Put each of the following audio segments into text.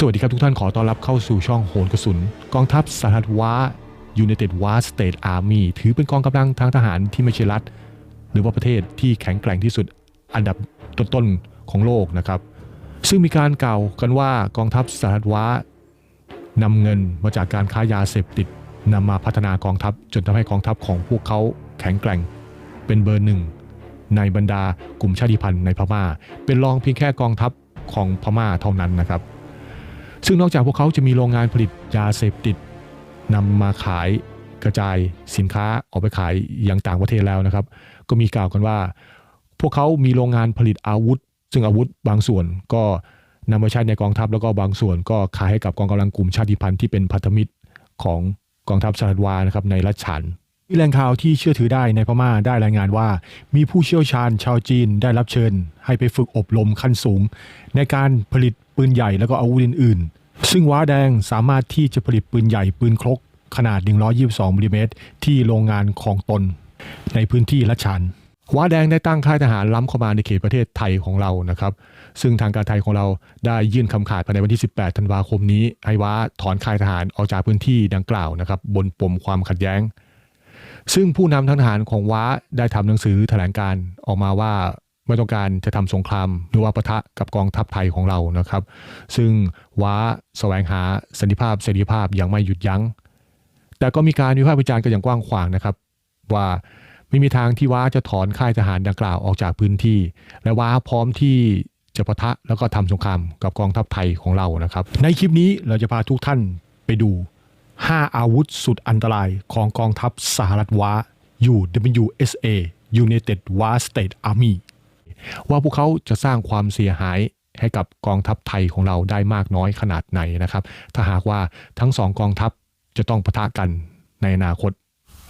สวัสดีครับทุกท่านขอต้อนรับเข้าสู่ช่องโหนกระสุน กองทัพสหรัฐว้า United War State Army ถือเป็นกองกำลังทางทหารที่ไม่ใช่รัฐ หรือว่าประเทศที่แข็งแกร่งที่สุดอันดับต้นๆของโลกนะครับ ซึ่งมีการกล่าวกันว่ากองทัพสหรัฐวานำเงินมาจากการค้ายาเสพติดนำมาพัฒนากองทัพจนทำให้กองทัพของพวกเขาแข็งแกร่ง เป็นเบอร์หนึ่งในบรรดากลุ่มชาติพันธุ์ในพม่า เป็นรองเพียงแค่กองทัพของพม่าเท่านั้นนะครับ ซึ่งนอกจากพวกเขาจะมีโรงงานผลิตยาเสพติดนำมาขายกระจายสินค้าออกไปขายอยังต่างประเทศแล้วนะครับ ก็มีกล่าวกันว่า พวกเขามีโรงงานผลิตอาวุธ ซึ่งอาวุธบางส่วนก็นำมาใช้ในกองทัพแล้วก็บางส่วนก็ขายให้กับกองกำลังกลุ่มชาติพันธุ์ที่เป็นพันธมิตรของกองทัพสหรัฐวานะครับในรัฐฉานมีแหล่งข่าวที่เชื่อถือได้ในพม่าได้รายงานว่า มีผู้เชี่ยวชาญชาวจีนได้รับเชิญ ให้ไปฝึกอบรมขั้นสูง ในการผลิตปืนใหญ่แล้วก็อาวุธอื่นๆ ซึ่งว้าแดงสามารถที่จะผลิตปืนใหญ่ปืนครกขนาด 122มิลลิเมตรที่โรงงานของตน ในพื้นที่รัชฉานว้าแดงได้ตั้งค่ายทหารล้ำเข้ามาในเขตประเทศไทยของเรานะครับ ซึ่งทางการไทยของเราได้ยื่นคำขาดภายในวันที่ 18 ธันวาคมนี้ ให้ว้าถอนค่ายทหารออกจากพื้นที่ดังกล่าวนะครับ บนปมความขัดแย้ง ซึ่งผู้นำทางทหารของว้าได้ทำหนังสือแถลงการออกมาว่า ไม่ต้องการจะทำสงครามหรือว่าปะทะกับกองทัพไทยของเรานะครับ ซึ่งว้าแสวงหาสันติภาพเสรีภาพอย่างไม่หยุดยัง้ง แต่ก็มีการวิพากษ์วิจารณ์กันอย่างกว้างขวางนะครับ ว่าไม่มีทางที่ว้าจะถอนค่ายทหารดังกล่าวออกจากพื้นที่ และว้าพร้อมที่จะปะทะแล้วก็ทำสงครามกับกองทัพไทยของเรานะครับ ในคลิปนี้เราจะพาทุกท่านไปดู 5 อาวุธสุดอันตรายของกองทัพสหรัฐว้า UWSA United War State Army ว่าพวกเขาจะสร้างความเสียหายให้กับกองทัพไทยของเราได้มากน้อยขนาดไหนนะครับ ถ้าหากว่าทั้งสองกองทัพจะต้องปะทะกันในอนาคต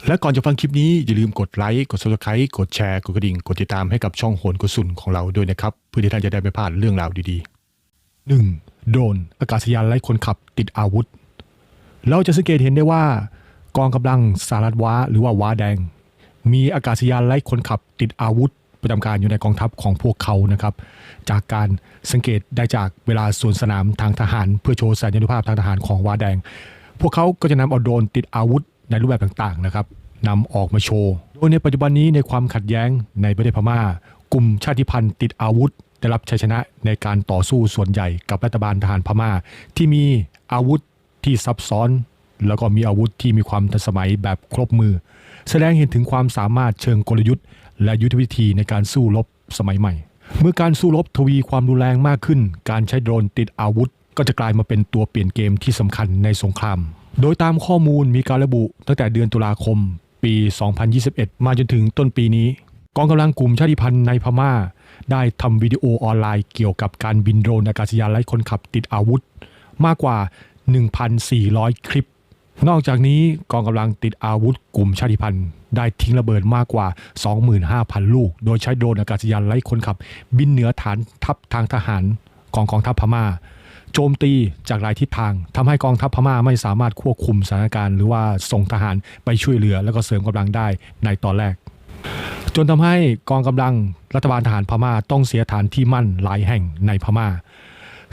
และก่อนจะฟังคลิปนี้ อย่าลืมกดไลค์ กด subscribe กดแชร์ กดกระดิ่ง กดติดตามให้กับช่องโหนกระสุนของเราด้วยนะครับ เพื่อที่ท่านจะได้ไม่พลาดเรื่องราวดีๆ 1. โดนอากาศยานไร้คนขับติดอาวุธ เราจะสังเกตเห็นได้ว่า กองกำลังสหรัฐว้าหรือว่าว้าแดง มีอากาศยานไร้คนขับติดอาวุธ ประจำการอยู่ในกองทัพของพวกเขานะครับ จากการสังเกตได้จากเวลาสวนสนามทางทหาร เพื่อโชว์สัญญานุภาพทางทหารของว้าแดง พวกเขาก็จะนำเอาโดรนติดอาวุธในรูปแบบต่างๆนะครับนำออกมาโชว์ โดยในปัจจุบันนี้ในความขัดแย้งในประเทศพม่า กลุ่มชาติพันธุ์ติดอาวุธ ได้รับชัยชนะในการต่อสู้ส่วนใหญ่กับรัฐบาลทหารพม่า ที่มีอาวุธที่ซับซ้อน แล้วก็มีอาวุธที่มีความทันสมัยแบบครบมือ แสดงเห็นถึงความสามารถเชิงกลยุทธ์ และยุทธวิธีในการสู้รบสมัยใหม่ เมื่อการสู้รบทวีความรุนแรงมากขึ้น การใช้โดรนติดอาวุธ ก็จะกลายมาเป็นตัวเปลี่ยนเกมที่สำคัญในสงคราม โดยตามข้อมูลมีการระบุตั้งแต่เดือนตุลาคม ปี 2021 มาจนถึงต้นปีนี้ กองกำลังกลุ่มชาติพันธุ์ในพม่า ได้ทำวิดีโอออนไลน์เกี่ยวกับการบินโดรนอากาศยานไร้คนขับติดอาวุธ มากกว่า 1,400 คลิป นอกจากนี้กองกำลังติดอาวุธกลุ่มชาติพันธุ์ ได้ทิ้งระเบิดมากกว่า 25,000 ลูก โดยใช้โดรนอากาศยานไร้คนขับ บินเหนือฐานทัพทางทหารของกองทัพพม่า โจมตีจากหลายทิศทางทำให้กองทัพพม่าไม่สามารถควบคุมสถานการณ์หรือว่าส่งทหารไปช่วยเหลือ แล้วก็เสริมกำลังได้ในตอนแรก จนทำให้กองกำลังรัฐบาลทหารพม่าต้องเสียฐานที่มั่นหลายแห่งในพม่า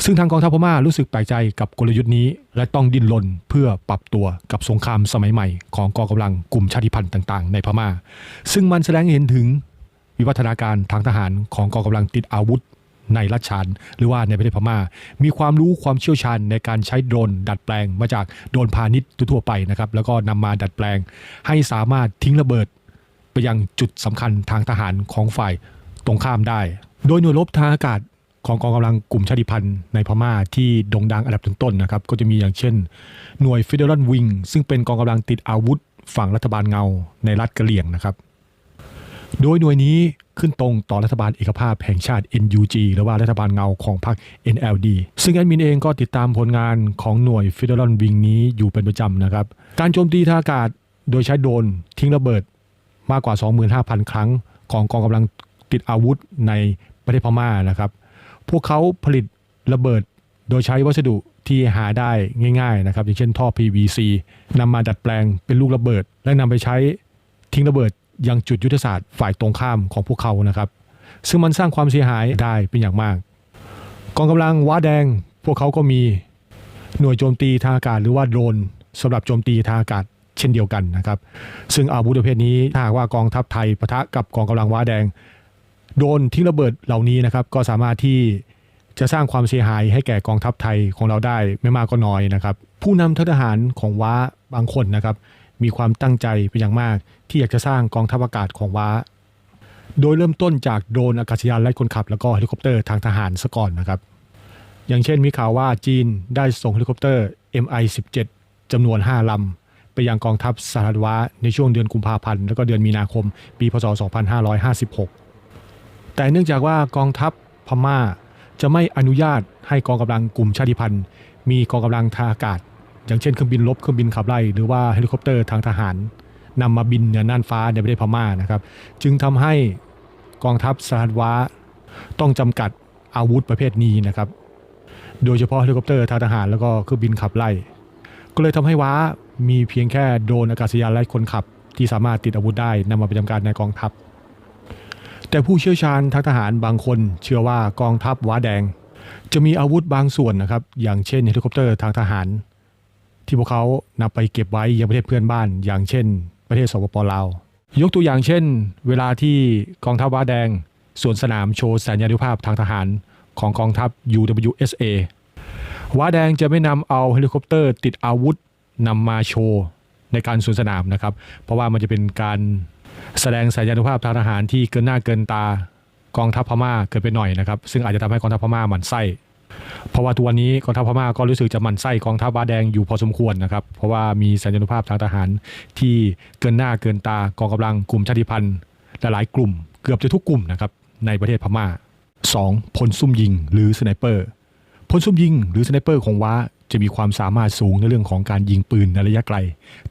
ซึ่งทางกองทัพพม่ารู้สึกแปลกใจกับกลยุทธ์นี้ และต้องดิ้นรนเพื่อปรับตัวกับสงครามสมัยใหม่ของกองกำลังกลุ่มชาติพันธุ์ต่าง ๆ ในพม่า ซึ่งมันแสดงให้เห็นถึงวิวัฒนาการทางทหารของกองกำลังติดอาวุธในรัชฉานหรือว่าในประเทศพม่า มีความรู้ความเชี่ยวชาญในการใช้โดรนดัดแปลงมาจากโดรนพาณิชย์ทั่วไปนะครับแล้วก็นำมาดัดแปลง ให้สามารถทิ้งระเบิด ไปยังจุดสำคัญทางทหารของฝ่ายตรงข้ามได้ โดยหน่วยรบทางอากาศ ของกองกำลังกลุ่มชาติพันธุ์ในพม่าที่โด่งดังอันดับต้นๆนะครับ ก็จะมีอย่างเช่น หน่วย Federal Wing ซึ่งเป็นกองกำลังติดอาวุธฝั่งรัฐบาลเงาในรัฐกะเหรี่ยงนะครับ โดยหน่วยนี้ขึ้นตรงต่อรัฐบาลเอกภาพแห่งชาติ NUG หรือว่ารัฐบาลเงาของพรรค NLD ซึ่งแอดมินเองก็ติดตามผลงานของหน่วย Federal Wing นี้อยู่เป็นประจำนะครับ การโจมตีทางอากาศโดยใช้โดรนทิ้งระเบิดมากกว่า 25,000 ครั้ง ของกองกำลังติดอาวุธในประเทศพม่านะครับ พวกเขาผลิตระเบิดโดยใช้วัสดุที่หาได้ง่ายๆนะครับอย่างเช่นท่อ PVC นำมาดัดแปลงเป็นลูกระเบิด และนำไปใช้ทิ้งระเบิดยังจุดยุทธศาสตร์ฝ่ายตรงข้ามของพวกเขานะครับ ซึ่งมันสร้างความเสียหายได้เป็นอย่างมาก กองกำลังว้าแดง พวกเขาก็มีหน่วยโจมตีทางอากาศหรือว่าโดรนสำหรับโจมตีทางอากาศเช่นเดียวกันนะครับ ซึ่งอาวุธประเภทนี้ถ้าหากว่ากองทัพไทยปะทะกับกองกำลังว้าแดง โดนทิ้งระเบิดเหล่านี้นะครับก็สามารถที่จะสร้างความเสียหายให้แก่กองทัพไทยของเราได้ไม่มากก็น้อยนะครับ ผู้นำทหารของว้าบางคนนะครับ มีความตั้งใจเป็นอย่างมาก ที่อยากจะสร้างกองทัพอากาศของว้า โดยเริ่มต้นจากโดรนอากาศยานไร้คนขับ แล้วก็เฮลิคอปเตอร์ทางทหารซะก่อนนะครับ อย่างเช่นมีข่าวว่าจีนได้ส่งเฮลิคอปเตอร์ MI-17 จำนวน 5ลำไปยังกองทัพสหรัฐวะในช่วงเดือนกุมภาพันธ์แล้วก็เดือนมีนาคม ปีพศ 2556 แต่เนื่องจากว่ากองทัพพม่า จะไม่อนุญาตให้กองกำลังกลุ่มชาติพันธุ์ มีกองกำลังทางอากาศ อย่างเช่นเครื่องบินรบเครื่องบินขับไล่หรือว่าเฮลิคอปเตอร์ทางทหารนำมาบินเหนือน่านฟ้าในประเทศพม่านะครับ จึงทำให้กองทัพสหรัฐวะต้องจำกัดอาวุธประเภทนี้นะครับ โดยเฉพาะเฮลิคอปเตอร์ทางทหารแล้วก็เครื่องบินขับไล่ ก็เลยทำให้ว้ามีเพียงแค่โดรนอากาศยานไร้คนขับ ที่สามารถติดอาวุธได้นำมาประจำการในกองทัพ แต่ผู้เชี่ยวชาญทางทหารบางคนเชื่อว่ากองทัพว้าแดง จะมีอาวุธบางส่วนนะครับ อย่างเช่นเฮลิคอปเตอร์ทางทหาร ที่พวกเขานำไปเก็บไว้ยังประเทศเพื่อนบ้าน อย่างเช่น ประเทศสปปลาวยกตัวอย่างเช่น เวลาที่กองทัพว้าแดงสวนสนามโชว์สัญญานุภาพทางทหารของกองทัพ UWSA ว้าแดงจะไม่นำเอาเฮลิคอปเตอร์ติดอาวุธนำมาโชว์ในการสวนสนามนะครับ เพราะว่ามันจะเป็นการ แสดงสัญญานุภาพทางทหารที่เกินหน้าเกินตากองทัพพม่าเกินไปหน่อยนะครับ ซึ่งอาจจะทำให้กองทัพพม่าหมั่นไส้เพราะว่าตัวนี้กองทัพพม่าก็รู้สึกจะหมั่นไส้กองทัพว้าแดงอยู่พอสมควรนะครับ เพราะว่ามีสัญญานุภาพทางทหารที่เกินหน้าเกินตากองกำลังกลุ่มชาติพันธุ์หลายกลุ่ม เกือบจะทุกกลุ่มนะครับในประเทศพม่า 2. พลซุ่มยิงหรือสไนเปอร์พลซุ่มยิงหรือสไนเปอร์ของว้าจะมีความสามารถสูงในเรื่องของการยิงปืนในระยะไกล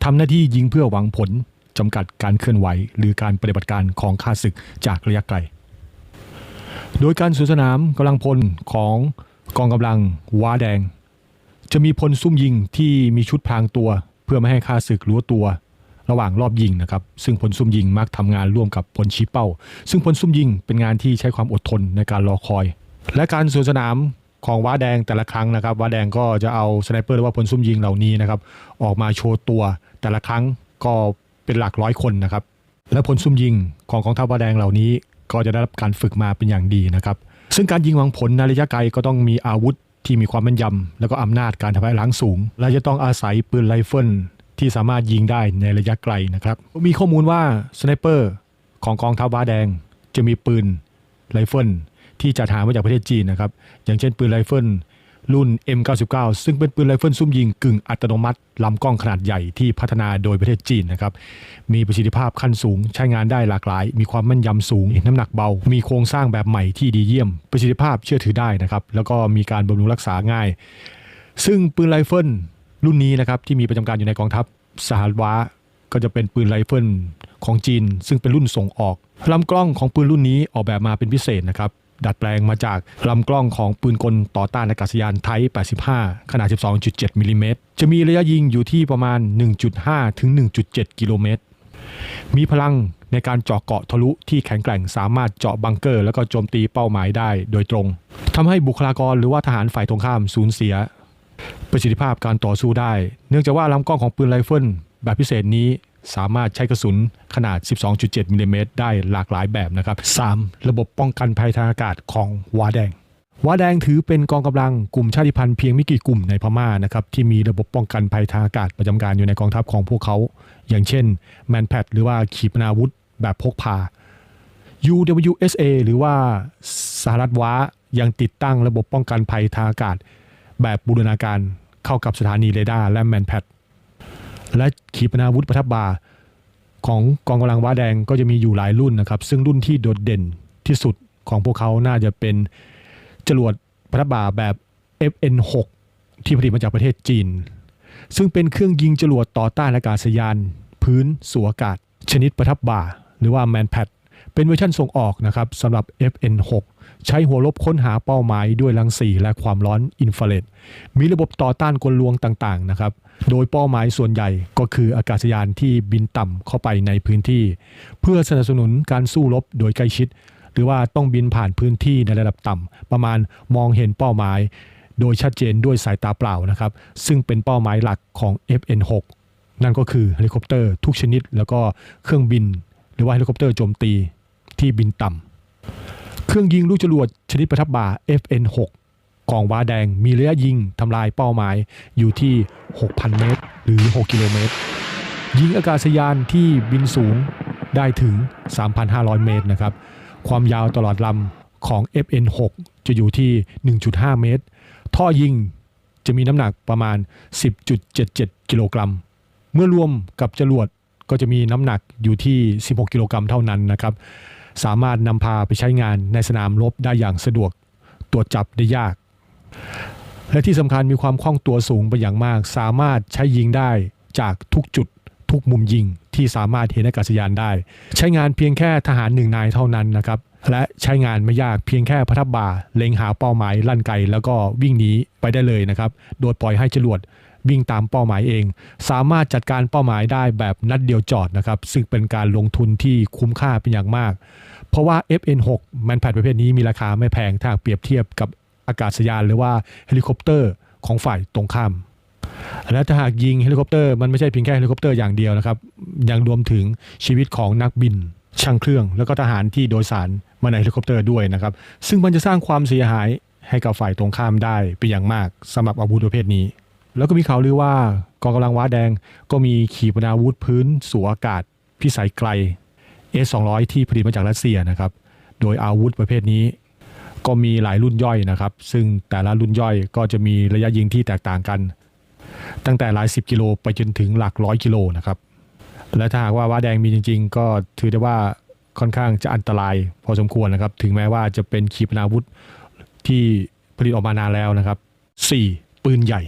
ทำหน้าที่ยิงเพื่อหวังผล จำกัดการเคลื่อนไหว หรือการปฏิบัติการของข้าศึกจากระยะไกล โดยการสวนสนามกำลังพลของกองกำลังว้าแดง จะมีพลซุ่มยิงที่มีชุดพรางตัว เพื่อไม่ให้ข้าศึกรู้ตัว ระหว่างรอบยิงนะครับ ซึ่งพลซุ่มยิงมักทำงานร่วมกับพลชี้เป้า ซึ่งพลซุ่มยิงเป็นงานที่ใช้ความอดทนในการรอคอย และการสวนสนามของว้าแดงแต่ละครั้งนะครับว้าแดงก็จะเอาสไนเปอร์หรือว่าพลซุ่มยิงเหล่านี้นะครับออกมาโชว์ตัวแต่ละครั้งก็ เป็นหลักร้อยคนนะครับ และพลซุ่มยิงของกองทัพว้าแดงเหล่านี้ ก็จะได้รับการฝึกมาเป็นอย่างดีนะครับ ซึ่งการยิงหวังผลในระยะไกลก็ต้องมีอาวุธที่มีความแม่นยำแล้วก็อำนาจการทำลายล้างสูง และจะต้องอาศัยปืนไรเฟิลที่สามารถยิงได้ในระยะไกลนะครับ มีข้อมูลว่าสไนเปอร์ของกองทัพว้าแดง จะมีปืนไรเฟิลที่จัดหามาจากประเทศจีนนะครับ อย่างเช่นปืนไรเฟิล รุ่น M99 ซึ่งเป็นปืนไรเฟิลซุ่มยิงกึ่งอัตโนมัติลำกล้องขนาดใหญ่ที่พัฒนาโดยประเทศจีนนะครับ มีประสิทธิภาพขั้นสูง ใช้งานได้หลากหลาย มีความแม่นยำสูง น้ำหนักเบา มีโครงสร้างแบบใหม่ที่ดีเยี่ยม ประสิทธิภาพเชื่อถือได้นะครับ แล้วก็มีการบำรุงรักษาง่าย ซึ่งปืนไรเฟิลรุ่นนี้นะครับที่มีประจำการอยู่ในกองทัพสหรัฐวะก็จะเป็นปืนไรเฟิลของจีน ซึ่งเป็นรุ่นส่งออกลำกล้องของปืนรุ่นนี้ออกแบบมาเป็นพิเศษนะครับ ดัดแปลงมาจากลำกล้องของปืนกลต่อต้านอากาศยานไทป์85 ขนาด 12.7 มิลลิเมตร จะมีระยะยิงอยู่ที่ประมาณ 1.5 ถึง 1.7 กิโลเมตร มีพลังในการเจาะเกาะทะลุที่แข็งแกร่งสามารถเจาะบังเกอร์ แล้วก็โจมตีเป้าหมายได้โดยตรงทำให้บุคลากรหรือว่าทหารฝ่ายตรงข้ามสูญเสีย ประสิทธิภาพการต่อสู้ได้ เนื่องจากว่าลำกล้องของปืนไรเฟิลแบบพิเศษนี้ สามารถใช้กระสุนขนาด 12.7 มิลลิเมตรได้หลากหลายแบบนะครับ 3. ระบบป้องกันภัยทางอากาศของวาแดงวาแดงถือเป็นกองกำลังกลุ่มชาติพันธุ์เพียงไม่กี่กลุ่มในพม่านะครับที่มีระบบป้องกันภัยทางอากาศประจำการอยู่ในกองทัพของพวกเขา อย่างเช่นแมนแพดหรือว่าขีปนาวุธแบบพกพา UWSA หรือว่าสหรัฐว้ายังติดตั้งระบบป้องกันภัยทางอากาศ แบบบูรณาการเข้ากับสถานีเรดาร์และแมนแพด และขีปนาวุธประทับบ่าของกองกำลังว้าแดงก็จะมีอยู่หลายรุ่นนะครับ ซึ่งรุ่นที่โดดเด่นที่สุดของพวกเขาน่าจะเป็นจรวดประทับบ่าแบบ FN6 ที่ผลิตมาจากประเทศจีน ซึ่งเป็นเครื่องยิงจรวดต่อต้านอากาศยาน พื้นสู่อากาศ ชนิดประทับบ่า หรือว่าแมนแพดเป็นเวอร์ชันส่งออกนะครับสำหรับ FN6 ใช้หัวลบค้นหาเป้าหมายด้วยรังสีและความร้อนอินฟราเรดมีระบบต่อต้านกลลวงต่างๆนะครับ โดยเป้าหมายส่วนใหญ่ก็คืออากาศยานที่บินต่ำเข้าไปในพื้นที่ เพื่อสนับสนุนการสู้รบโดยใกล้ชิด หรือว่าต้องบินผ่านพื้นที่ในระดับต่ำประมาณมองเห็นเป้าหมาย โดยชัดเจนด้วยสายตาเปล่านะครับ ซึ่งเป็นเป้าหมายหลักของ FN6 นั่นก็คือเฮลิคอปเตอร์ทุกชนิด แล้วก็เครื่องบิน หรือว่าเฮลิคอปเตอร์โจมตีที่บินต่ำ เครื่องยิงลูกจรวดชนิดประทับบ่า FN6 กองว้าแดงมีระยะยิงทำลายเป้าหมายอยู่ที่ 6,000 เมตร หรือ 6 กิโลเมตร ยิงอากาศยานที่บินสูงได้ถึง 3,500 เมตรนะครับ ความยาวตลอดลำของ FN6 จะอยู่ที่ 1.5 เมตร ท่อยิงจะมีน้ำหนักประมาณ 10.77 กิโลกรัม เมื่อรวมกับจรวดก็จะมีน้ำหนักอยู่ที่ 16 กิโลกรัมเท่านั้นนะครับ สามารถนำพาไปใช้งานในสนามรบได้อย่างสะดวก ตรวจจับได้ยาก และที่สำคัญมีความคล่องตัวสูงไปอย่างมาก สามารถใช้ยิงได้จากทุกจุดทุกมุมยิงที่สามารถเห็นอากาศยานได้ ใช้งานเพียงแค่ทหารหนึ่งนายเท่านั้นนะครับและใช้งานไม่ยากเพียงแค่พัทับบ่าเล็งหาเป้าหมายลั่นไกแล้วก็วิ่งหนีไปได้เลยนะครับ โดยปล่อยให้จรวด วิ่งตามเป้าหมายเอง สามารถจัดการเป้าหมายได้แบบนัดเดียวจอดนะครับ ซึ่งเป็นการลงทุนที่คุ้มค่าเป็นอย่างมาก เพราะว่า FN6 แมนแพดประเภทนี้มีราคาไม่แพงถ้าเปรียบเทียบกับอากาศยานหรือว่าเฮลิคอปเตอร์ของฝ่ายตรงข้ามและถ้าหากยิงเฮลิคอปเตอร์มันไม่ใช่เพียงแค่เฮลิคอปเตอร์อย่างเดียวนะครับ ยังรวมถึงชีวิตของนักบิน ช่างเครื่อง แล้วก็ทหารที่โดยสารมาในเฮลิคอปเตอร์ด้วยนะครับ ซึ่งมันจะสร้างความเสียหายให้กับฝ่ายตรงข้ามได้เป็นอย่างมากสำหรับอาวุธประเภทนี้ แล้วก็มีข่าวลือว่ากองกำลังว้าแดงก็มีขีปนาวุธพื้นสู่อากาศพิสัยไกล S200 ที่ผลิตมาจากรัสเซียนะครับ โดยอาวุธประเภทนี้ ก็มีหลายรุ่นย่อยนะครับ ซึ่งแต่ละรุ่นย่อยก็จะมีระยะยิงที่แตกต่างกัน ตั้งแต่หลายสิบกิโลไปจนถึงหลักร้อยกิโลนะครับ และถ้าหากว่าว้าแดงมีจริง ๆ ก็ถือได้ว่าค่อนข้างจะอันตรายพอสมควรนะครับ ถึงแม้ว่าจะเป็นขีปนาวุธที่ผลิตออกมานานแล้วนะครับ 4. ปืนใหญ่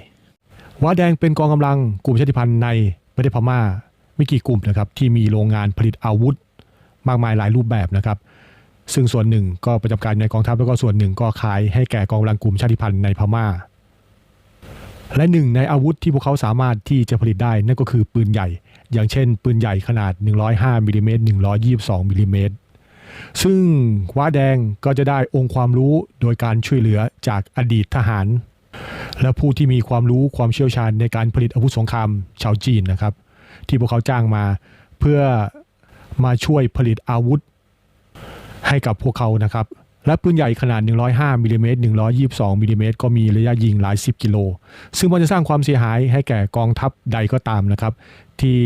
ว้าแดงเป็นกองกำลังกลุ่มชาติพันธุ์ในประเทศพม่าไม่กี่กลุ่มนะครับที่มีโรงงานผลิตอาวุธ มากมายหลายรูปแบบนะครับ ซึ่งส่วนหนึ่งก็ประจำการในกองทัพแล้วก็ส่วนหนึ่งก็ขายให้แก่กองกำลังกลุ่มชาติพันธุ์ในพม่า และหนึ่งในอาวุธที่พวกเขาสามารถที่จะผลิตได้นั่นก็คือปืนใหญ่ อย่างเช่น ปืนใหญ่ขนาด 105มิลลิเมตร122มิลลิเมตรซึ่งว้าแดงก็จะได้องค์ความรู้โดยการช่วยเหลือจากอดีตทหาร และผู้ที่มีความรู้ความเชี่ยวชาญในการผลิตอาวุธสงครามชาวจีนนะครับ ที่พวกเขาจ้างมาเพื่อมาช่วยผลิตอาวุธให้กับพวกเขานะครับ และปืนใหญ่ขนาด 105มิลลิเมตร122มิลลิเมตรก็มีระยะยิงหลาย 10 กิโล ซึ่งมันจะสร้างความเสียหายให้แก่กองทัพใดก็ตามนะครับ ที่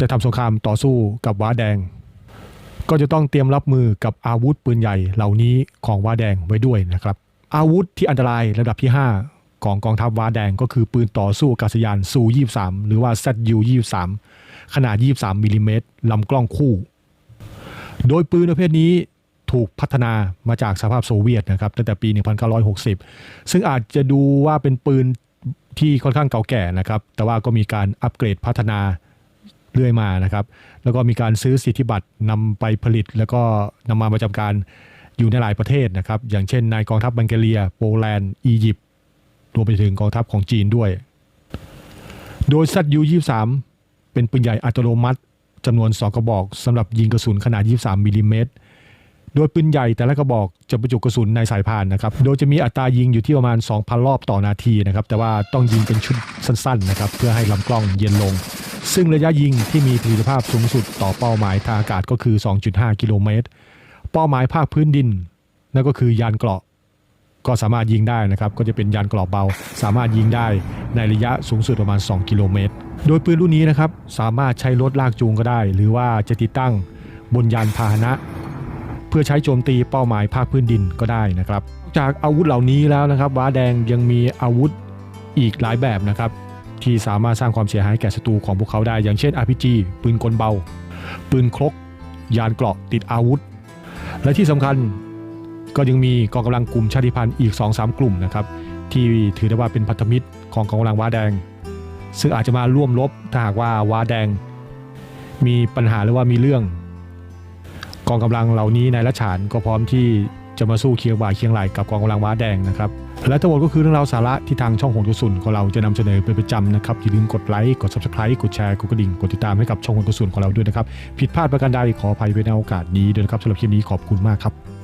จะทำสงครามต่อสู้กับว้าแดง ก็จะต้องเตรียมรับมือกับอาวุธปืนใหญ่เหล่านี้ของว้าแดงไว้ด้วยนะครับ อาวุธที่อันตรายระดับที่ 5 ของกองทัพวาแดงก็คือปืนต่อสู้อากาศยานซู23 หรือว่า ZU 23 ขนาด 23มิลลิเมตรลำกล้องคู่ โดยปืนประเภทนี้ถูกพัฒนามาจากสภาพโซเวียตนะครับตั้งแต่ปี 1960 ซึ่งอาจจะดูว่าเป็นปืนที่ค่อนข้างเก่าแก่นะครับ แต่ว่าก็มีการอัปเกรดพัฒนาเรื่อยมานะครับ แล้วก็มีการซื้อสิทธิบัตรนำไปผลิต แล้วก็นำมาประจำการ อยู่ในหลายประเทศนะครับ อย่างเช่นในกองทัพบังแกเรีย โปแลนด์ อียิปต์รวมไปถึงกองทัพของจีนด้วย โดย ZU 23 เป็นปืนใหญ่อัตโนมัติจำนวน 2 กระบอกสำหรับยิงกระสุนขนาด 23มิลลิเมตร โดยปืนใหญ่แต่ละกระบอกจะบรรจุกระสุนในสายพานนะครับ โดยจะมีอัตรายิงอยู่ที่ประมาณ 2,000 รอบต่อนาทีนะครับ แต่ว่าต้องยิงเป็นชุดสั้นๆนะครับ เพื่อให้ลำกล้องเย็นลง ซึ่งระยะยิงที่มีประสิทธิภาพสูงสุดต่อเป้าหมายทางอากาศก็คือ 2.5 กิโลเมตร เป้าหมายภาคพื้นดิน นั่นก็คือยานเกราะ ก็สามารถยิงได้นะครับ ก็จะเป็นยานเกราะเบา สามารถยิงได้ในระยะสูงสุดประมาณ 2 กิโลเมตร โดยปืนรุ่นนี้นะครับสามารถใช้รถลากจูงก็ได้ หรือว่าจะติดตั้งบนยานพาหนะ เพื่อใช้โจมตีเป้าหมายภาคพื้นดินก็ได้นะครับ จากอาวุธเหล่านี้แล้วนะครับว้าแดงยังมีอาวุธอีกหลายแบบนะครับที่สามารถสร้างความเสียหายแก่ศัตรูของพวกเขาได้ อย่างเช่น RPG ปืนกลเบา ปืนครก ยานเกราะติดอาวุธ และที่สำคัญก็ยังมีกองกำลังกลุ่มชาติพันธุ์อีก 2-3 กลุ่มนะครับที่ถือได้ว่าเป็นพันธมิตรของกองกำลังว้าแดง ซึ่งอาจจะมาร่วมรบถ้าหากว่าว้าแดง มีปัญหาหรือว่ามีเรื่อง กองกำลังเหล่านี้ในายละฉานก็พร้อมที่จะมาสู้เคียงบ่าเคียงไหลกับกองกำลังว้าแดงนะครับ และทั้งหมดก็คือเรื่องราวสาระที่ทางช่องหงทุสุนของเราจะนำเสนอเป็นประจำนะครับอย่าลืมกดไลค์กด subscribe กดแชร์กดกระดิ่งกดติดตามให้กับช่องหงทุสุนของเราด้วยนะครับผิดพลาดประการใดขออภัยไว้ในโอกาสนี้ด้วยนะครับสำหรับคลิปนี้ขอบคุณมากครับ